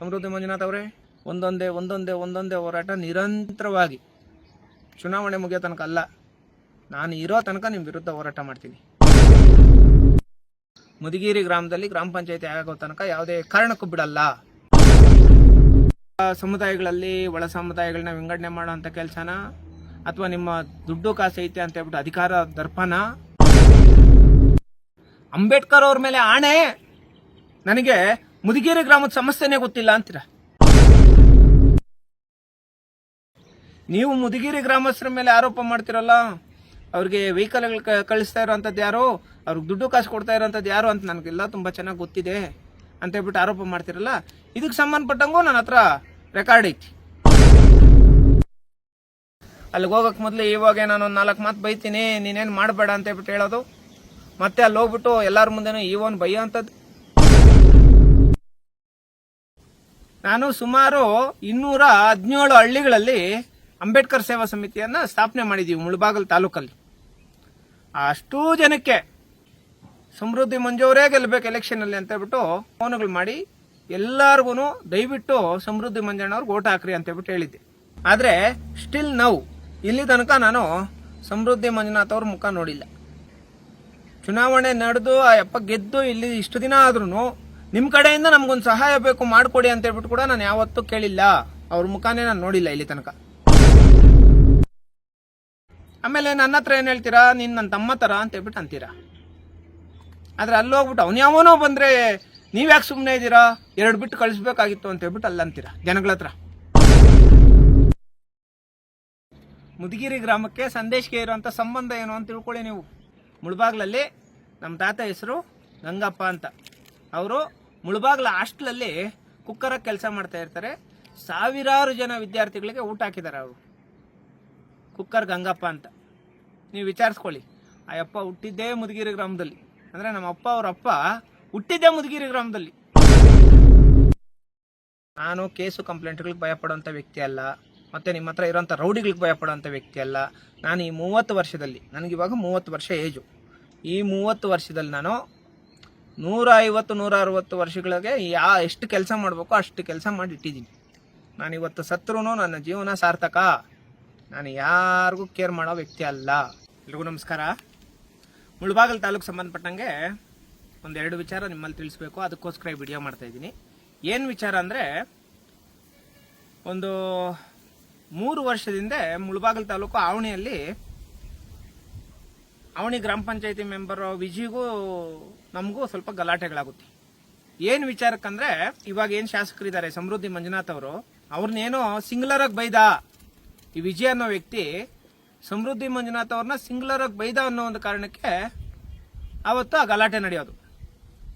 ಸಮೃದ್ಧಿ ಮಂಜುನಾಥ್ ಅವರೇ, ಒಂದೊಂದೇ ಒಂದೊಂದೇ ಒಂದೊಂದೇ ಹೋರಾಟ ನಿರಂತರವಾಗಿ ಚುನಾವಣೆ ಮುಗಿಯೋ ತನಕ ಅಲ್ಲ, ನಾನು ಇರೋ ತನಕ ನಿಮ್ಮ ವಿರುದ್ಧ ಹೋರಾಟ ಮಾಡ್ತೀನಿ. ಮುದಿಗಿರಿ ಗ್ರಾಮದಲ್ಲಿ ಗ್ರಾಮ ಪಂಚಾಯತಿ ಆಗೋ ತನಕ ಯಾವುದೇ ಕಾರಣಕ್ಕೂ ಬಿಡಲ್ಲ. ಸಮುದಾಯಗಳಲ್ಲಿ, ಒಳ ಸಮುದಾಯಗಳನ್ನ ವಿಂಗಡಣೆ ಮಾಡುವಂಥ ಕೆಲಸನ, ಅಥವಾ ನಿಮ್ಮ ದುಡ್ಡು ಕಾಸು ಐತೆ ಅಂತ ಹೇಳ್ಬಿಟ್ಟು ಅಧಿಕಾರ ದರ್ಪನ, ಅಂಬೇಡ್ಕರ್ ಅವ್ರ ಮೇಲೆ ಆಣೆ. ನನಗೆ ಮುದಿಗೇರಿ ಗ್ರಾಮದ ಸಮಸ್ಯೆನೇ ಗೊತ್ತಿಲ್ಲ ಅಂತೀರ? ನೀವು ಮುದಿಗೇರಿ ಗ್ರಾಮಸ್ಥರ ಮೇಲೆ ಆರೋಪ ಮಾಡ್ತಿರಲ್ಲ? ಅವ್ರಿಗೆ ವೆಹಿಕಲ್ಗಳು ಕಳಿಸ್ತಾ ಇರೋವಂಥದ್ದು ಯಾರು? ಅವ್ರಿಗೆ ದುಡ್ಡು ಕಾಸು ಕೊಡ್ತಾ ಇರೋವಂಥದ್ದು ಯಾರು ಅಂತ ನನಗೆಲ್ಲ ತುಂಬ ಚೆನ್ನಾಗಿ ಗೊತ್ತಿದೆ ಅಂತ ಹೇಳ್ಬಿಟ್ಟು ಆರೋಪ ಮಾಡ್ತಿರಲ್ಲ? ಇದಕ್ಕೆ ಸಂಬಂಧಪಟ್ಟಂಗೂ ನನ್ನ ಹತ್ರ ರೆಕಾರ್ಡ್ ಐತಿ. ಅಲ್ಲಿಗೆ ಹೋಗಕ್ಕೆ ಮೊದಲು ಇವಾಗ ನಾನು ಒಂದು ನಾಲ್ಕು ಮಾತು ಬೈತೀನಿ, ನೀನೇನು ಮಾಡಬೇಡ ಅಂತ ಹೇಳ್ಬಿಟ್ಟು ಹೇಳೋದು. ಮತ್ತೆ ಅಲ್ಲಿ ಹೋಗ್ಬಿಟ್ಟು ಎಲ್ಲರ ಮುಂದೆನೂ ಈ ಒಂದು ಬೈಯೋ ಅಂಥದ್ದು. ನಾನು ಸುಮಾರು ಇನ್ನೂರ ಹದಿನೇಳು ಹಳ್ಳಿಗಳಲ್ಲಿ ಅಂಬೇಡ್ಕರ್ ಸೇವಾ ಸಮಿತಿಯನ್ನ ಸ್ಥಾಪನೆ ಮಾಡಿದ್ದೀವಿ ಮುಳಬಾಗಲ್ ತಾಲೂಕಲ್ಲಿ. ಅಷ್ಟೂ ಜನಕ್ಕೆ ಸಮೃದ್ಧಿ ಮಂಜೂರೇ ಗೆಲ್ಲಬೇಕು ಎಲೆಕ್ಷನಲ್ಲಿ ಅಂತ ಹೇಳ್ಬಿಟ್ಟು ಫೋನ್ಗಳು ಮಾಡಿ ಎಲ್ಲಾರ್ಗು ದಯವಿಟ್ಟು ಸಮೃದ್ಧಿ ಮಂಜಣ್ಣವ್ರಿಗೆ ಓಟ್ ಹಾಕ್ರಿ ಅಂತ ಹೇಳ್ಬಿಟ್ಟು ಹೇಳಿದ್ದೆ. ಆದರೆ ಸ್ಟಿಲ್ ನೌ ಇಲ್ಲಿ ತನಕ ನಾನು ಸಮೃದ್ಧಿ ಮಂಜುನಾಥ್ ಅವ್ರ ಮುಖ ನೋಡಿಲ್ಲ. ಚುನಾವಣೆ ನಡೆದು ಆ ಯಪ್ಪ ಗೆದ್ದು ಇಲ್ಲಿ ಇಷ್ಟು ದಿನ ಆದ್ರೂ ನಿಮ್ಮ ಕಡೆಯಿಂದ ನಮ್ಗೊಂದು ಸಹಾಯ ಬೇಕು, ಮಾಡಿಕೊಡಿ ಅಂತ ಹೇಳ್ಬಿಟ್ಟು ಕೂಡ ನಾನು ಯಾವತ್ತೂ ಕೇಳಿಲ್ಲ. ಅವ್ರ ಮುಖಾನೇ ನಾನು ನೋಡಿಲ್ಲ ಇಲ್ಲಿ ತನಕ. ಆಮೇಲೆ ನನ್ನ ಹತ್ರ ಏನು ಹೇಳ್ತೀರಾ? ನೀನು ನನ್ನ ತಮ್ಮ ಥರ ಅಂತ ಹೇಳ್ಬಿಟ್ಟು ಅಂತೀರಾ? ಆದ್ರೆ ಅಲ್ಲಿ ಹೋಗ್ಬಿಟ್ಟು ಅವ್ನು ಯಾವನೋ ಬಂದ್ರೆ ನೀವ್ಯಾಕೆ ಸುಮ್ಮನೆ ಇದ್ದೀರಾ ಎರಡು ಬಿಟ್ಟು ಕಳಿಸ್ಬೇಕಾಗಿತ್ತು ಅಂತ ಹೇಳ್ಬಿಟ್ಟು ಅಲ್ಲಿ ಅಂತೀರಾ? ಜನಗಳ ಹತ್ರ. ಮುದಗಿರಿ ಗ್ರಾಮಕ್ಕೆ ಸಂದೇಶ್ಗೆ ಇರುವಂಥ ಸಂಬಂಧ ಏನು ಅಂತ ತಿಳ್ಕೊಳ್ಳಿ ನೀವು. ಮುಳಬಾಗ್ಲಲ್ಲಿ ನಮ್ಮ ತಾತ ಹೆಸರು ಗಂಗಪ್ಪ ಅಂತ. ಅವರು ಮುಳಬಾಗ್ಲ ಹಾಸ್ಟ್ಲಲ್ಲಿ ಕುಕ್ಕರ ಕೆಲಸ ಮಾಡ್ತಾ ಇರ್ತಾರೆ. ಸಾವಿರಾರು ಜನ ವಿದ್ಯಾರ್ಥಿಗಳಿಗೆ ಊಟ ಹಾಕಿದ್ದಾರೆ ಅವರು. ಕುಕ್ಕರ್ ಗಂಗಪ್ಪ ಅಂತ. ನೀವು ವಿಚಾರಿಸ್ಕೊಳ್ಳಿ. ಆ ಅಪ್ಪ ಹುಟ್ಟಿದ್ದೇ ಮುದುಗಿರಿ ಗ್ರಾಮದಲ್ಲಿ. ಅಂದರೆ ನಮ್ಮ ಅಪ್ಪ ಅವರ ಅಪ್ಪ ಹುಟ್ಟಿದ್ದೇ ಮುದುಗಿರಿ ಗ್ರಾಮದಲ್ಲಿ. ನಾನು ಕೇಸು ಕಂಪ್ಲೇಂಟ್ಗಳಿಗೆ ಭಯಪಡುವಂಥ ವ್ಯಕ್ತಿ ಅಲ್ಲ. ಮತ್ತು ನಿಮ್ಮ ಹತ್ರ ಇರೋಂಥ ರೌಡಿಗಳಿಗೆ ಭಯಪಡುವಂಥ ವ್ಯಕ್ತಿ ಅಲ್ಲ. ನಾನು ಈ ಮೂವತ್ತು ವರ್ಷದಲ್ಲಿ, ನನಗಿವಾಗ ಮೂವತ್ತು ವರ್ಷ ಏಜು. ಈ ಮೂವತ್ತು ವರ್ಷದಲ್ಲಿ ನಾನು ನೂರ ಐವತ್ತು ನೂರ ಅರವತ್ತು ವರ್ಷಗಳಿಗೆ ಯಾ ಎಷ್ಟು ಕೆಲಸ ಮಾಡಬೇಕೋ ಅಷ್ಟು ಕೆಲಸ ಮಾಡಿ ಇಟ್ಟಿದ್ದೀನಿ. ನಾನು ಇವತ್ತು ಸತ್ರೂ ನನ್ನ ಜೀವನ ಸಾರ್ಥಕ. ನಾನು ಯಾರಿಗೂ ಕೇರ್ ಮಾಡೋ ವ್ಯಕ್ತಿ ಅಲ್ಲ. ಎಲ್ರಿಗೂ ನಮಸ್ಕಾರ. ಮುಳಬಾಗಲ್ ತಾಲೂಕು ಸಂಬಂಧಪಟ್ಟಂಗೆ ಒಂದೆರಡು ವಿಚಾರ ನಿಮ್ಮಲ್ಲಿ ತಿಳಿಸ್ಬೇಕು. ಅದಕ್ಕೋಸ್ಕರ ಈ ವಿಡಿಯೋ ಮಾಡ್ತಾಯಿದ್ದೀನಿ ಏನು ವಿಚಾರ ಅಂದರೆ, ಒಂದು ಮೂರು ವರ್ಷದಿಂದ ಮುಳಬಾಗಲ್ ತಾಲೂಕು ಆವಣಿಯಲ್ಲಿ ಅವನಿ ಗ್ರಾಮ ಪಂಚಾಯತಿ ಮೆಂಬರ್ ವಿಜಿಗೂ ನಮಗೂ ಸ್ವಲ್ಪ ಗಲಾಟೆಗಳಾಗುತ್ತೆ. ಏನು ವಿಚಾರಕ್ಕಂದ್ರೆ, ಇವಾಗ ಏನು ಶಾಸಕರಿದ್ದಾರೆ? ಸಮೃದ್ಧಿ ಮಂಜುನಾಥ್ ಅವರು. ಅವ್ರನ್ನೇನೋ ಸಿಂಗ್ಲರ್ ಆಗಿ ಬೈದ. ಈ ವಿಜಯ ಅನ್ನೋ ವ್ಯಕ್ತಿ ಸಮೃದ್ಧಿ ಮಂಜುನಾಥ್ ಅವ್ರನ್ನ ಸಿಂಗ್ಲರ್ ಆಗಿ ಬೈದ ಅನ್ನೋ ಒಂದು ಕಾರಣಕ್ಕೆ ಅವತ್ತು ಆ ಗಲಾಟೆ ನಡೆಯೋದು.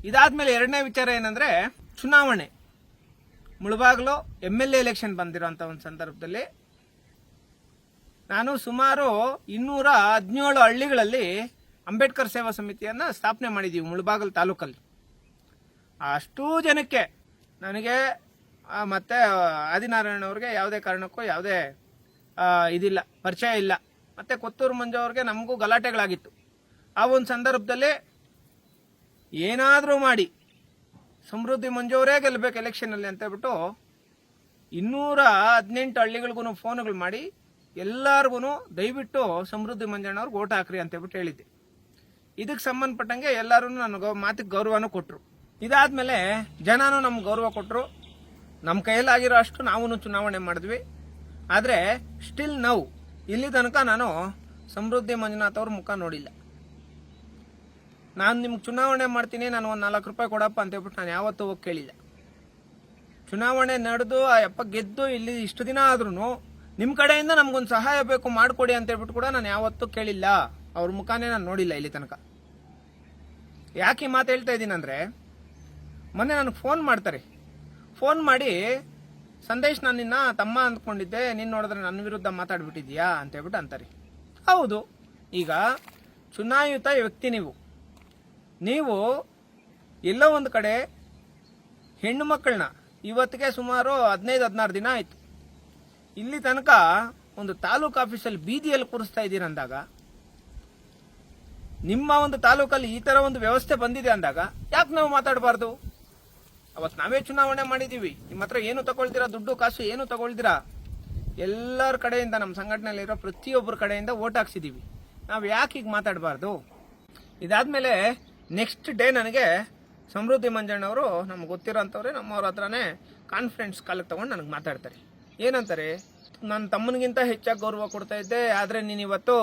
ಇದಾದ್ಮೇಲೆ ಎರಡನೇ ವಿಚಾರ ಏನಂದ್ರೆ, ಚುನಾವಣೆ. Mulbagal M L A election ಬಂದಿರೋ ಒಂದು ಸಂದರ್ಭದಲ್ಲಿ ನಾನು ಸುಮಾರು ಇನ್ನೂರ ಹದಿನೇಳು ಹಳ್ಳಿಗಳಲ್ಲಿ ಅಂಬೇಡ್ಕರ್ ಸೇವಾ ಸಮಿತಿಯನ್ನು ಸ್ಥಾಪನೆ ಮಾಡಿದ್ದೀವಿ, ಮುಳಬಾಗಲ್ ತಾಲೂಕಲ್ಲಿ. ಅಷ್ಟು ಜನಕ್ಕೆ ನನಗೆ ಮತ್ತು ಮತ್ತೆ ಆದಿನಾರಾಯಣ ಅವ್ರಿಗೆ ಯಾವುದೇ ಕಾರಣಕ್ಕೂ ಯಾವುದೇ ಇದಿಲ್ಲ, ಪರಿಚಯ ಇಲ್ಲ. ಮತ್ತೆ ಕೊತ್ತೂರು ಮಂಜು ಅವ್ರಿಗೆ ನಮಗೂ ಗಲಾಟೆಗಳಾಗಿತ್ತು. ಆ ಒಂದು ಸಂದರ್ಭದಲ್ಲಿ ಏನಾದರೂ ಮಾಡಿ, ಸಮೃದ್ಧಿ ಮಂಜು ಅವರೇ ಗೆಲ್ಲಬೇಕು ಎಲೆಕ್ಷನಲ್ಲಿ ಅಂತ ಹೇಳ್ಬಿಟ್ಟು ಇನ್ನೂರ ಹದಿನೆಂಟು ಹಳ್ಳಿಗಳಿಗೂ ಫೋನ್ಗಳು ಮಾಡಿ ಎಲ್ಲಾರ್ಗು ದಯವಿಟ್ಟು ಸಮೃದ್ಧಿ ಮಂಜಣ್ಣವ್ರಿಗೆ ಓಟ್ ಹಾಕ್ರಿ ಅಂತ ಹೇಳ್ಬಿಟ್ಟು ಹೇಳಿದ್ದೆ. ಇದಕ್ಕೆ ಸಂಬಂಧಪಟ್ಟಂಗೆ ಎಲ್ಲರೂ ನನಗೆ ಮಾತಿಗೆ ಗೌರವನೂ ಕೊಟ್ಟರು ಇದಾದಮೇಲೆ ಜನನೂ ನಮ್ಗೆ ಗೌರವ ಕೊಟ್ಟರು ನಮ್ಮ ಕೈಯಲ್ಲಾಗಿರೋ ಅಷ್ಟು ನಾವು ಚುನಾವಣೆ ಮಾಡಿದ್ವಿ. ಆದರೆ ಸ್ಟಿಲ್ ನೌ ಇಲ್ಲಿ ತನಕ ನಾನು ಸಮೃದ್ಧಿ ಮಂಜುನಾಥ್ ಅವ್ರ ಮುಖ ನೋಡಿಲ್ಲ. ನಾನು ನಿಮ್ಗೆ ಚುನಾವಣೆ ಮಾಡ್ತೀನಿ, ನಾನು ಒಂದು ನಾಲ್ಕು ರೂಪಾಯಿ ಕೊಡಪ್ಪ ಅಂತ ಹೇಳ್ಬಿಟ್ಟು ನಾನು ಯಾವತ್ತೂ ಹೋಗಿ ಕೇಳಿಲ್ಲ. ಚುನಾವಣೆ ನಡೆದು, ಆ ಯಪ್ಪ ಗೆದ್ದು ಇಲ್ಲಿ ಇಷ್ಟು ದಿನ ಆದ್ರೂ ನಿಮ್ಮ ಕಡೆಯಿಂದ ನಮ್ಗೊಂದು ಸಹಾಯ ಬೇಕು ಮಾಡಿಕೊಡಿ ಅಂತ ಹೇಳ್ಬಿಟ್ಟು ಕೂಡ ನಾನು ಯಾವತ್ತೂ ಕೇಳಿಲ್ಲ. ಅವ್ರ ಮುಖಾನೇ ನಾನು ನೋಡಿಲ್ಲ ಇಲ್ಲಿ ತನಕ. ಯಾಕೆ ಈ ಮಾತು ಹೇಳ್ತಾ ಇದ್ದೀನಿ ಅಂದರೆ, ಮೊನ್ನೆ ನನಗೆ ಫೋನ್ ಮಾಡ್ತಾರೆ. ಫೋನ್ ಮಾಡಿ, ಸಂದೇಶ್ ನಾನು ನಿನ್ನ ತಮ್ಮ ಅಂದ್ಕೊಂಡಿದ್ದೆ ನಿನ್ನ ನೋಡಿದ್ರೆ ನನ್ನ ವಿರುದ್ಧ ಮಾತಾಡ್ಬಿಟ್ಟಿದ್ಯಾ ಅಂತ ಹೇಳ್ಬಿಟ್ಟು ಅಂತಾರೆ. ಹೌದು. ಈಗ ಚುನಾಯಿತ ವ್ಯಕ್ತಿ ನೀವು. ನೀವು ಎಲ್ಲೋ ಒಂದು ಕಡೆ ಹೆಣ್ಣು ಮಕ್ಕಳನ್ನ ಇವತ್ತಿಗೆ ಸುಮಾರು ಹದಿನೈದು, ಹದಿನಾರು ದಿನ ಆಯಿತು. ಇಲ್ಲಿ ತನಕ ಒಂದು ತಾಲೂಕು ಆಫೀಸಲ್ಲಿ ಬೀದಿಯಲ್ಲಿ ಕೂರಿಸ್ತಾ ಇದ್ದೀರ ಅಂದಾಗ, ನಿಮ್ಮ ಒಂದು ತಾಲೂಕಲ್ಲಿ ಈ ತರ ಒಂದು ವ್ಯವಸ್ಥೆ ಬಂದಿದೆ ಅಂದಾಗ ಯಾಕೆ ನಾವು ಮಾತಾಡಬಾರ್ದು? ಅವತ್ತು ನಾವೇ ಚುನಾವಣೆ ಮಾಡಿದೀವಿ. ನಿಮ್ಮ ಹತ್ರ ಏನು ತಗೊಳ್ತೀರಾ? ದುಡ್ಡು, ಕಾಸು ಏನು ತಗೊಳ್ತೀರಾ? ಎಲ್ಲರ ಕಡೆಯಿಂದ ನಮ್ಮ ಸಂಘಟನೆಯಲ್ಲಿರೋ ಪ್ರತಿಯೊಬ್ಬರ ಕಡೆಯಿಂದ ಓಟ್ ಹಾಕ್ಸಿದೀವಿ. ನಾವು ಯಾಕೆ ಈಗ ಮಾತಾಡಬಾರ್ದು? ಇದಾದ್ಮೇಲೆ ನೆಕ್ಸ್ಟ್ ಡೇ ನನಗೆ ಸಮೃದ್ಧಿ ಮಂಜಣ್ಣವರು ನಮ್ಗೆ ಗೊತ್ತಿರೋಂಥವ್ರೆ ನಮ್ಮವ್ರ ಹತ್ರನೇ ಕಾನ್ಫರೆನ್ಸ್ ಕಾಲಕ್ಕೆ ತಗೊಂಡು ನನಗೆ ಮಾತಾಡ್ತಾರೆ. ಏನಂತಾರೆ ನನ್ನ ತಮ್ಮನಿಗಿಂತ ಹೆಚ್ಚಾಗಿ ಗೌರವ ಕೊಡ್ತಾ ಇದ್ದೆ, ಆದರೆ ನೀನು ಇವತ್ತು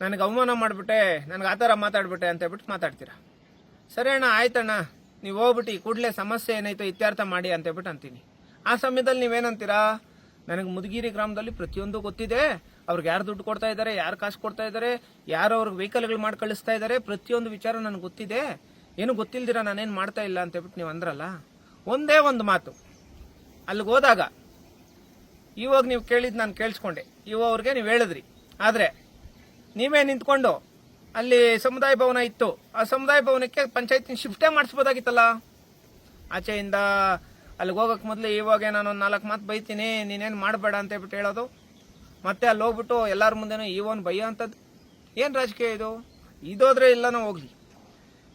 ನನಗೆ ಅವಮಾನ ಮಾಡಿಬಿಟ್ಟೆ, ನನಗೆ ಆ ಥರ ಮಾತಾಡ್ಬಿಟ್ಟೆ ಅಂತ ಹೇಳ್ಬಿಟ್ಟು ಮಾತಾಡ್ತೀರಾ? ಸರಿ ಅಣ್ಣ ಆಯ್ತಣ್ಣ ನೀವು ಹೋಗ್ಬಿಟ್ಟು ಕೂಡಲೇ ಸಮಸ್ಯೆ ಏನಾಯ್ತು ಇತ್ಯರ್ಥ ಮಾಡಿ ಅಂತ ಹೇಳ್ಬಿಟ್ಟು ಅಂತೀನಿ. ಆ ಸಮಯದಲ್ಲಿ ನೀವೇನಂತೀರಾ? ನನಗೆ ಮುದುಗಿರಿ ಗ್ರಾಮದಲ್ಲಿ ಪ್ರತಿಯೊಂದು ಗೊತ್ತಿದೆ. ಅವ್ರಿಗೆ ಯಾರು ದುಡ್ಡು ಕೊಡ್ತಾ ಇದ್ದಾರೆ ಯಾರು ಕಾಸು ಕೊಡ್ತಾ ಇದ್ದಾರೆ ಯಾರು ಅವ್ರಿಗೆ ವೆಹಿಕಲ್ಗಳು ಮಾಡಿ ಕಳಿಸ್ತಾ ಇದ್ದಾರೆ ಪ್ರತಿಯೊಂದು ವಿಚಾರ ನನಗೆ ಗೊತ್ತಿದೆ. ಏನು ಗೊತ್ತಿಲ್ದಿರ ನಾನೇನು ಮಾಡ್ತಾ ಇಲ್ಲ ಅಂತ ಹೇಳ್ಬಿಟ್ಟು ನೀವು ಅಂದ್ರಲ್ಲ, ಒಂದೇ ಒಂದು ಮಾತು. ಅಲ್ಲಿಗೆ ಹೋದಾಗ ಇವಾಗ ನೀವು ಕೇಳಿದ್ದು ನಾನು ಕೇಳಿಸ್ಕೊಂಡೆ. ಇವಾಗ ಅವ್ರಿಗೆ ನೀವು ಹೇಳಿದ್ರಿ. ಆದರೆ, ನೀವೇ ನಿಂತ್ಕೊಂಡು ಅಲ್ಲಿ ಸಮುದಾಯ ಭವನ ಇತ್ತು. ಆ ಸಮುದಾಯ ಭವನಕ್ಕೆ ಪಂಚಾಯತ್ ಶಿಫ್ಟೇ ಮಾಡಿಸ್ಬೋದಾಗಿತ್ತಲ್ಲ? ಆಚೆಯಿಂದ ಅಲ್ಲಿಗೆ ಹೋಗೋಕೆ ಮೊದಲು ಇವಾಗ ನಾನು ನಾಲ್ಕು ಮಾತು ಬೈತೀನಿ, ನೀನೇನು ಮಾಡಬೇಡ ಅಂತ ಹೇಳ್ಬಿಟ್ಟು ಹೇಳೋದು. ಮತ್ತೆ ಅಲ್ಲಿ ಹೋಗ್ಬಿಟ್ಟು ಎಲ್ಲರ ಮುಂದೆನೂ ಇವನ್ ಬೈಯೋ ಅಂಥದ್ದು. ಏನು ರಾಜಕೀಯ ಇದು? ಇದೋದ್ರೆ ಇಲ್ಲನೋ ಹೋಗ್ಲಿ.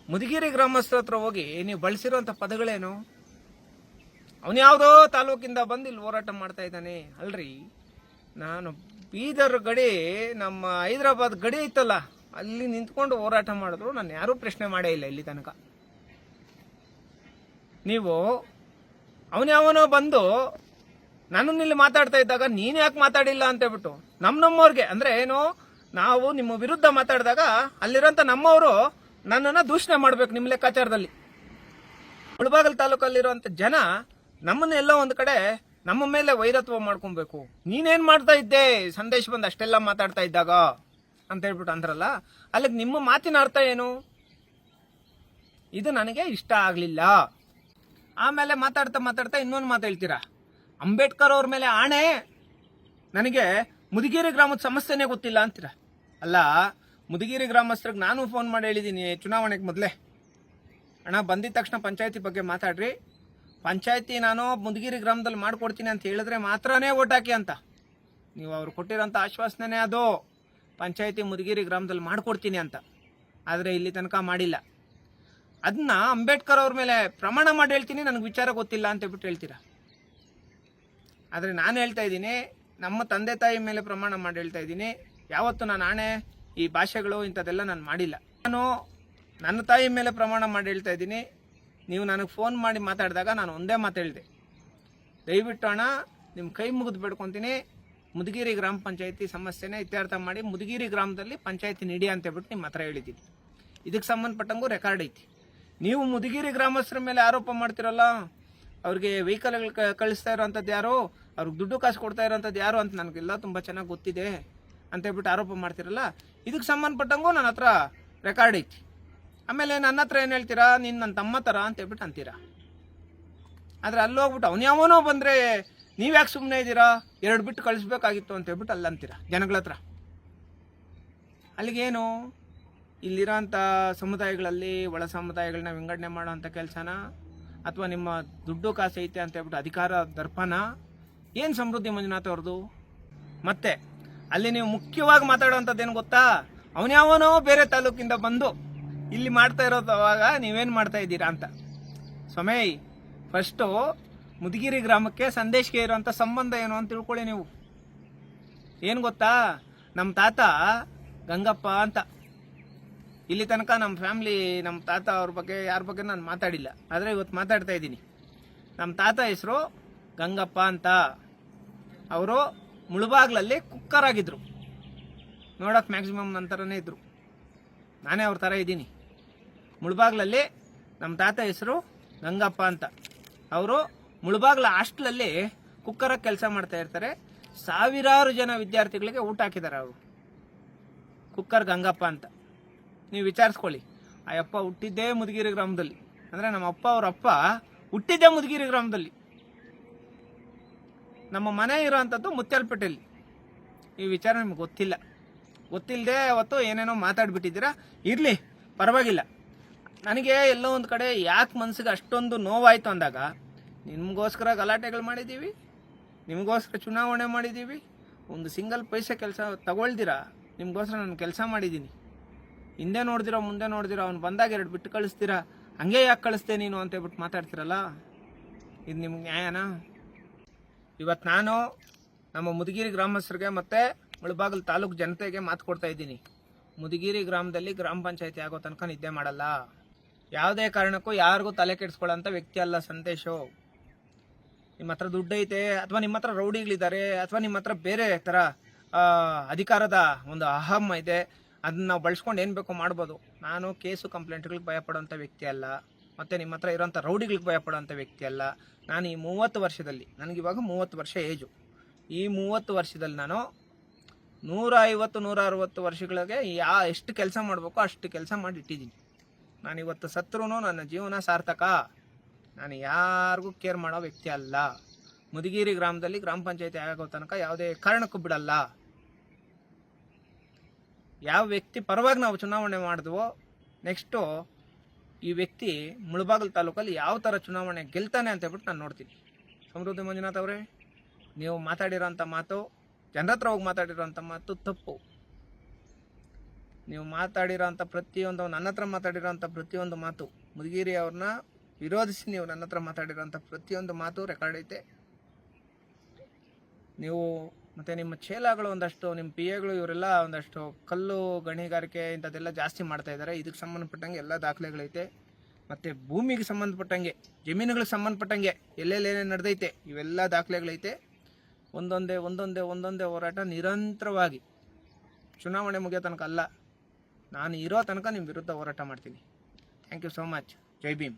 ಮುದುಗಿರಿ ಗ್ರಾಮಸ್ಥರ ಹತ್ರ ಹೋಗಿ ನೀವು ಬಳಸಿರೋಂಥ ಪದಗಳೇನು? ಅವನು ಯಾವುದೋ ತಾಲೂಕಿಂದ ಬಂದು ಇಲ್ಲಿ ಹೋರಾಟ ಮಾಡ್ತಾ ಇದ್ದಾನೆ. ಅಲ್ರಿ, ನಾನು ಬೀದರ್ ಗಡಿ, ನಮ್ಮ ಹೈದರಾಬಾದ್ ಗಡಿ ಇತ್ತಲ್ಲ ಅಲ್ಲಿ ನಿಂತ್ಕೊಂಡು ಹೋರಾಟ ಮಾಡಿದ್ರು. ನಾನು ಯಾರೂ ಪ್ರಶ್ನೆ ಮಾಡೇ ಇಲ್ಲ ಇಲ್ಲಿ ತನಕ. ನೀವು ಅವನ್ಯಾವನೋ ಬಂದು ನನ್ನನ್ನು ಇಲ್ಲಿ ಮಾತಾಡ್ತಾ ಇದ್ದಾಗ ನೀನು ಯಾಕೆ ಮಾತಾಡಿಲ್ಲ ಅಂತ ಹೇಳ್ಬಿಟ್ಟು ನಮ್ಮ ನಮ್ಮವ್ರಿಗೆ, ಅಂದ್ರೆ ಏನು, ನಾವು ನಿಮ್ಮ ವಿರುದ್ಧ ಮಾತಾಡಿದಾಗ ಅಲ್ಲಿರೋಂಥ ನಮ್ಮವರು ನನ್ನನ್ನು ದೂಷಣೆ ಮಾಡ್ಬೇಕು ನಿಮ್ಮ ಲೆಕ್ಕಾಚಾರದಲ್ಲಿ. ಮುಳಬಾಗಲ್ ತಾಲೂಕಲ್ಲಿರುವಂತ ಜನ ನಮ್ಮನ್ನ ಎಲ್ಲೋ ಒಂದ್ ಕಡೆ ನಮ್ಮ ಮೇಲೆ ವೈರತ್ವ ಮಾಡ್ಕೊಬೇಕು. ನೀನೇನ್ ಮಾಡ್ತಾ ಇದ್ದೆ? ಸಂದೇಶ ಬಂದು ಅಷ್ಟೆಲ್ಲ ಮಾತಾಡ್ತಾ ಇದ್ದಾಗ ಅಂತ ಹೇಳ್ಬಿಟ್ಟು ಅಂದ್ರಲ್ಲ, ಅಲ್ಲಿಗೆ ನಿಮ್ಮ ಮಾತಿನ ಅರ್ಥ ಏನು? ಇದು ನನಗೆ ಇಷ್ಟ ಆಗ್ಲಿಲ್ಲ. ಆಮೇಲೆ ಮಾತಾಡ್ತಾ ಮಾತಾಡ್ತಾ ಇನ್ನೊಂದು ಮಾತು ಹೇಳ್ತೀರಾ? ಅಂಬೇಡ್ಕರ್ ಅವ್ರ ಮೇಲೆ ಆಣೆ. ನನಗೆ ಮುದುಗಿರಿ ಗ್ರಾಮದ ಸಮಸ್ಯೆನೇ ಗೊತ್ತಿಲ್ಲ ಅಂತೀರ? ಅಲ್ಲ, ಮುದಗಿರಿ ಗ್ರಾಮಸ್ಥರಿಗೆ ನಾನು ಫೋನ್ ಮಾಡಿ ಹೇಳಿದ್ದೀನಿ ಚುನಾವಣೆಗೆ ಮೊದಲೇ. ಅಣ್ಣ, ಬಂದಿದ ತಕ್ಷಣ ಪಂಚಾಯತಿ ಬಗ್ಗೆ ಮಾತಾಡ್ರಿ. ಪಂಚಾಯತಿ ನಾನು ಮುದಗಿರಿ ಗ್ರಾಮದಲ್ಲಿ ಮಾಡಿಕೊಡ್ತೀನಿ ಅಂತ ಹೇಳಿದ್ರೆ ಮಾತ್ರನೇ ಓಟ್ ಹಾಕಿ ಅಂತ. ನೀವು ಅವ್ರು ಕೊಟ್ಟಿರೋಂಥ ಆಶ್ವಾಸನೆ ಅದು. ಪಂಚಾಯತಿ ಮುದಗಿರಿ ಗ್ರಾಮದಲ್ಲಿ ಮಾಡಿಕೊಡ್ತೀನಿ ಅಂತ. ಆದರೆ ಇಲ್ಲಿ ತನಕ ಮಾಡಿಲ್ಲ. ಅದನ್ನ ಅಂಬೇಡ್ಕರ್ ಅವ್ರ ಮೇಲೆ ಪ್ರಮಾಣ ಮಾಡಿ ಹೇಳ್ತೀನಿ, ನನಗೆ ವಿಚಾರ ಗೊತ್ತಿಲ್ಲ ಅಂತ ಬಿಟ್ಟು ಹೇಳ್ತೀರಾ? ಆದರೆ ನಾನು ಹೇಳ್ತಾ ಇದ್ದೀನಿ, ನಮ್ಮ ತಂದೆ ತಾಯಿ ಮೇಲೆ ಪ್ರಮಾಣ ಮಾಡಿ ಹೇಳ್ತಾ ಇದ್ದೀನಿ. ಯಾವತ್ತು ನಾನು ಆಣೆ, ಈ ಭಾಷೆಗಳು ಇಂಥದ್ದೆಲ್ಲ ನಾನು ಮಾಡಿಲ್ಲ. ನಾನು ನನ್ನ ತಾಯಿ ಮೇಲೆ ಪ್ರಮಾಣ ಮಾಡಿ ಹೇಳ್ತಾ ಇದ್ದೀನಿ. ನೀವು ನನಗೆ ಫೋನ್ ಮಾಡಿ ಮಾತಾಡಿದಾಗ ನಾನು ಒಂದೇ ಮಾತು ಹೇಳಿದೆ. ದಯವಿಟ್ಟು ಅಣ್ಣ ನಿಮ್ಮ ಕೈ ಮುಗಿದು ಬೇಡ್ಕೊತೀನಿ. ಮುದುಗಿರಿ ಗ್ರಾಮ ಪಂಚಾಯತಿ ಸಮಸ್ಯೆನ ಇತ್ಯರ್ಥ ಮಾಡಿ ಮುದುಗಿರಿ ಗ್ರಾಮದಲ್ಲಿ ಪಂಚಾಯತಿ ನೀಡಿ ಅಂತ ಹೇಳ್ಬಿಟ್ಟು ನಿಮ್ಮ ಹತ್ರ ಹೇಳಿದ್ದೀನಿ. ಇದಕ್ಕೆ ಸಂಬಂಧಪಟ್ಟಂಗೂ ರೆಕಾರ್ಡ್ ಐತಿ. ನೀವು ಮುದುಗಿರಿ ಗ್ರಾಮಸ್ಥರ ಮೇಲೆ ಆರೋಪ ಮಾಡ್ತಿರಲ್ಲ, ಅವ್ರಿಗೆ ವೆಹಿಕಲ್ಗಳು ಕಳಿಸ್ತಾ ಇರೋವಂಥದ್ದು ಯಾರು? ಅವ್ರಿಗೆ ದುಡ್ಡು ಕಾಸು ಕೊಡ್ತಾ ಇರೋವಂಥದ್ದು ಯಾರು ಅಂತ ನನಗೆಲ್ಲ ತುಂಬ ಚೆನ್ನಾಗಿ ಗೊತ್ತಿದೆ ಅಂತ ಹೇಳ್ಬಿಟ್ಟು ಆರೋಪ ಮಾಡ್ತಿರಲ್ಲ ಇದಕ್ಕೆ ಸಂಬಂಧಪಟ್ಟಂಗೂ ನನ್ನ ಹತ್ರ ರೆಕಾರ್ಡ್ ಐತಿ. ಆಮೇಲೆ ನನ್ನ ಹತ್ರ ಏನು ಹೇಳ್ತೀರಾ? ನಿನ್ನ ನನ್ನ ತಮ್ಮ ಥರ ಅಂತ ಹೇಳ್ಬಿಟ್ಟು ಅಂತೀರಾ? ಆದರೆ ಅಲ್ಲಿ ಹೋಗ್ಬಿಟ್ಟು ಅವ್ನು ಯಾವನೋ ಬಂದರೆ ನೀವ್ಯಾಕೆ ಸುಮ್ಮನೆ ಇದ್ದೀರಾ? ಎರಡು ಬಿಟ್ಟು ಕಳಿಸ್ಬೇಕಾಗಿತ್ತು ಅಂತ ಹೇಳ್ಬಿಟ್ಟು ಅಲ್ಲಿ ಅಂತೀರಾ, ಜನಗಳ ಹತ್ರ? ಅಲ್ಲಿಗೇನು ಇಲ್ಲಿರೋಂಥ ಸಮುದಾಯಗಳಲ್ಲಿ, ಒಳ ಸಮುದಾಯಗಳನ್ನ ವಿಂಗಡಣೆ ಮಾಡೋವಂಥ ಕೆಲಸನ? ಅಥವಾ ನಿಮ್ಮ ದುಡ್ಡು ಕಾಸು ಐತೆ ಅಂತ ಹೇಳ್ಬಿಟ್ಟು ಅಧಿಕಾರ ದರ್ಪಣ ಏನು ಸಮೃದ್ಧಿ ಮಂಜುನಾಥ್ ಅವ್ರದ್ದು ಮತ್ತೆ, ಅಲ್ಲಿ ನೀವು ಮುಖ್ಯವಾಗಿ ಮಾತಾಡೋವಂಥದ್ದು ಏನು ಗೊತ್ತಾ? ಅವನ್ಯಾವನೋ ಬೇರೆ ತಾಲೂಕಿಂದ ಬಂದು ಇಲ್ಲಿ ಮಾಡ್ತಾ ಇರೋದು ಅವಾಗ ನೀವೇನು ಮಾಡ್ತಾ ಇದ್ದೀರಾ ಅಂತ. ಸ್ವಾಮಿ ಫಸ್ಟು ಮುದಗಿರಿ ಗ್ರಾಮಕ್ಕೆ ಸಂದೇಶ್ಗೆ ಇರುವಂಥ ಸಂಬಂಧ ಏನು ಅಂತ ತಿಳ್ಕೊಳ್ಳಿ ನೀವು. ಏನು ಗೊತ್ತಾ? ನಮ್ಮ ತಾತ ಗಂಗಪ್ಪ ಅಂತ. ಇಲ್ಲಿ ತನಕ ನಮ್ಮ ಫ್ಯಾಮ್ಲಿ ನಮ್ಮ ತಾತ ಅವ್ರ ಬಗ್ಗೆ, ಯಾರ ಬಗ್ಗೆ ನಾನು ಮಾತಾಡಿಲ್ಲ. ಆದರೆ ಇವತ್ತು ಮಾತಾಡ್ತಾ ಇದ್ದೀನಿ. ನಮ್ಮ ತಾತ ಹೆಸರು ಗಂಗಪ್ಪ ಅಂತ. ಅವರು ಮುಳುಬಾಗ್ಲಲ್ಲಿ ಕುಕ್ಕರ್ ಆಗಿದ್ದರು ನೋಡೋಕೆ ಮ್ಯಾಕ್ಸಿಮಮ್ ನಂತರನೇ ಇದ್ದರು ನಾನೇ ಅವ್ರ ಥರ ಇದ್ದೀನಿ. ಮುಳುಬಾಗ್ಲಲ್ಲಿ ನಮ್ಮ ತಾತ ಹೆಸರು ಗಂಗಪ್ಪ ಅಂತ. ಅವರು ಮುಳಬಾಗ್ಲ ಹಾಸ್ಟ್ಲಲ್ಲಿ ಕುಕ್ಕರ ಕೆಲಸ ಮಾಡ್ತಾ ಇರ್ತಾರೆ. ಸಾವಿರಾರು ಜನ ವಿದ್ಯಾರ್ಥಿಗಳಿಗೆ ಊಟ ಹಾಕಿದ್ದಾರೆ ಅವರು. ಕುಕ್ಕರ್ ಗಂಗಪ್ಪ ಅಂತ. ನೀವು ವಿಚಾರಿಸ್ಕೊಳ್ಳಿ. ಆ ಅಪ್ಪ ಹುಟ್ಟಿದ್ದೇ ಮುದುಗಿರಿ ಗ್ರಾಮದಲ್ಲಿ. ಅಂದರೆ ನಮ್ಮ ಅಪ್ಪ ಅವ್ರ ಅಪ್ಪ ಹುಟ್ಟಿದ್ದೇ ಮುದುಗಿರಿ ಗ್ರಾಮದಲ್ಲಿ. ನಮ್ಮ ಮನೆ ಇರೋವಂಥದ್ದು ಮುತ್ತಲ್ಪೇಟೆಯಲ್ಲಿ ಈ ವಿಚಾರ ನಿಮ್ಗೆ ಗೊತ್ತಿಲ್ಲ. ಗೊತ್ತಿಲ್ಲದೆ ಅವತ್ತು ಏನೇನೋ ಮಾತಾಡ್ಬಿಟ್ಟಿದ್ದೀರಾ? ಇರಲಿ, ಪರವಾಗಿಲ್ಲ. ನನಗೆ ಎಲ್ಲೋ ಒಂದು ಕಡೆ ಯಾಕೆ ಮನಸ್ಸಿಗೆ ಅಷ್ಟೊಂದು ನೋವಾಯಿತು ಅಂದಾಗ, ನಿಮಗೋಸ್ಕರ ಗಲಾಟೆಗಳು ಮಾಡಿದ್ದೀವಿ ನಿಮಗೋಸ್ಕರ ಚುನಾವಣೆ ಮಾಡಿದ್ದೀವಿ ಒಂದು ಸಿಂಗಲ್ ಪೈಸೆ ಕೆಲಸ ತಗೊಳ್ದಿರಾ, ನಿಮಗೋಸ್ಕರ ನಾನು ಕೆಲಸ ಮಾಡಿದ್ದೀನಿ ಹಿಂದೆ ನೋಡ್ದಿರೋ, ಮುಂದೆ ನೋಡ್ದಿರೋ, ಅವ್ನು ಬಂದಾಗ ಎರಡು ಬಿಟ್ಟು ಕಳಿಸ್ತೀರಾ, ಹಂಗೆ ಯಾಕೆ ಕಳಿಸ್ತೆ ನೀನು ಅಂತ ಹೇಳ್ಬಿಟ್ಟು ಮಾತಾಡ್ತಿರಲ್ಲ? ಇದು ನಿಮ್ಗೆ ನ್ಯಾಯನಾ? ಇವತ್ತು ನಾನು ನಮ್ಮ ಮುದಗಿರಿ ಗ್ರಾಮಸ್ಥರಿಗೆ ಮತ್ತು ಮುಳಬಾಗಲ್ ತಾಲೂಕು ಜನತೆಗೆ ಮಾತು ಕೊಡ್ತಾ ಇದ್ದೀನಿ. ಮುದಗಿರಿ ಗ್ರಾಮದಲ್ಲಿ ಗ್ರಾಮ ಪಂಚಾಯತಿ ಆಗೋ ತನಕ ನಿದ್ದೆ ಮಾಡಲ್ಲ. ಯಾವುದೇ ಕಾರಣಕ್ಕೂ ಯಾರಿಗೂ ತಲೆ ಕೆಡಿಸ್ಕೊಳ್ಳೋಂಥ ವ್ಯಕ್ತಿ ಅಲ್ಲ ಸಂದೇಶು ನಿಮ್ಮ ಹತ್ರ ದುಡ್ಡೈತೆ, ಅಥವಾ ನಿಮ್ಮ ಹತ್ರ ರೌಡಿಗಳಿದ್ದಾರೆ, ಅಥವಾ ನಿಮ್ಮ ಹತ್ರ ಬೇರೆ ಥರ ಅಧಿಕಾರದ ಒಂದು ಅಹಂ ಇದೆ, ಅದನ್ನ ನಾವು ಬಳಸ್ಕೊಂಡು ಏನು ಬೇಕೋ ಮಾಡ್ಬೋದು. ನಾನು ಕೇಸು ಕಂಪ್ಲೇಂಟ್ಗಳಿಗೆ ಭಯಪಡೋಂಥ ವ್ಯಕ್ತಿ ಅಲ್ಲ, ಮತ್ತು ನಿಮ್ಮ ಹತ್ರ ಇರೋಂಥ ರೌಡಿಗಳಿಗೆ ಭಯಪಡೋಂಥ ವ್ಯಕ್ತಿ ಅಲ್ಲ. ನಾನು ಈ ಮೂವತ್ತು ವರ್ಷದಲ್ಲಿ ನನಗಿವಾಗ ಮೂವತ್ತು ವರ್ಷ ಏಜು. ಈ ಮೂವತ್ತು ವರ್ಷದಲ್ಲಿ ನಾನು ನೂರ ಐವತ್ತು ನೂರ ಅರವತ್ತು ವರ್ಷಗಳಿಗೆ ಯಾ, ಎಷ್ಟು ಕೆಲಸ ಮಾಡಬೇಕೋ ಅಷ್ಟು ಕೆಲಸ ಮಾಡಿ ಇಟ್ಟಿದ್ದೀನಿ ನಾನಿವತ್ತು ಸತ್ರೂ ನನ್ನ ಜೀವನ ಸಾರ್ಥಕ. ನಾನು ಯಾರಿಗೂ ಕೇರ್ ಮಾಡೋ ವ್ಯಕ್ತಿ ಅಲ್ಲ. ಮುದುಗಿರಿ ಗ್ರಾಮದಲ್ಲಿ ಗ್ರಾಮ ಪಂಚಾಯತಿ ಆಗೋ ತನಕ ಯಾವುದೇ ಕಾರಣಕ್ಕೂ ಬಿಡಲ್ಲ. ಯಾವ ವ್ಯಕ್ತಿ ಪರವಾಗಿ ನಾವು ಚುನಾವಣೆ ಮಾಡಿದ್ವೋ ನೆಕ್ಸ್ಟು ಈ ವ್ಯಕ್ತಿ ಮುಳಬಾಗಲು ತಾಲೂಕಲ್ಲಿ ಯಾವ ಥರ ಚುನಾವಣೆ ಗೆಲ್ತಾನೆ ಅಂತ ಹೇಳ್ಬಿಟ್ಟು ನಾನು ನೋಡ್ತೀನಿ. ಸಮೃದ್ಧಿ ಮಂಜುನಾಥ್ ಅವರೇ, ನೀವು ಮಾತಾಡಿರೋಂಥ ಮಾತು, ಜನರ ಹತ್ರ ಹೋಗಿ ಮಾತಾಡಿರೋಂಥ ಮಾತು ತಪ್ಪು. ನೀವು ಮಾತಾಡಿರೋಂಥ ಪ್ರತಿಯೊಂದು, ನನ್ನ ಹತ್ರ ಮಾತಾಡಿರೋಂಥ ಪ್ರತಿಯೊಂದು ಮಾತು, ಮುದುಗಿರಿ ಅವ್ರನ್ನ ವಿರೋಧಿಸಿ ನೀವು ನನ್ನ ಹತ್ರ ಮಾತಾಡಿರೋಂಥ ಪ್ರತಿಯೊಂದು ಮಾತು ರೆಕಾರ್ಡ್ ಐತೆ. ನೀವು ಮತ್ತು ನಿಮ್ಮ ಚೇಲಾಗಳು ಒಂದಷ್ಟು, ನಿಮ್ಮ ಪಿ ಎಗಳು ಇವರೆಲ್ಲ ಒಂದಷ್ಟು ಕಲ್ಲು ಗಣಿಗಾರಿಕೆ ಇಂಥದ್ದೆಲ್ಲ ಜಾಸ್ತಿ ಮಾಡ್ತಾ ಇದ್ದಾರೆ. ಇದಕ್ಕೆ ಸಂಬಂಧಪಟ್ಟಂಗೆ ಎಲ್ಲ ದಾಖಲೆಗಳೈತೆ. ಮತ್ತು ಭೂಮಿಗೆ ಸಂಬಂಧಪಟ್ಟಂಗೆ, ಜಮೀನುಗಳಿಗೆ ಸಂಬಂಧಪಟ್ಟಂಗೆ ಎಲ್ಲೆಲ್ಲಿ ಏನೇನು ನಡೆದೈತೆ, ಇವೆಲ್ಲ ದಾಖಲೆಗಳೈತೆ. ಒಂದೊಂದೇ ಒಂದೊಂದೇ ಒಂದೊಂದೇ ಹೋರಾಟ ನಿರಂತರವಾಗಿ ಚುನಾವಣೆ ಮುಗಿಯೋ ತನಕ ಅಲ್ಲ. ನಾನು ಇರೋ ತನಕ ನಿಮ್ಮ ವಿರುದ್ಧ ಹೋರಾಟ ಮಾಡ್ತೀನಿ. Thank you so much Jai Bhim.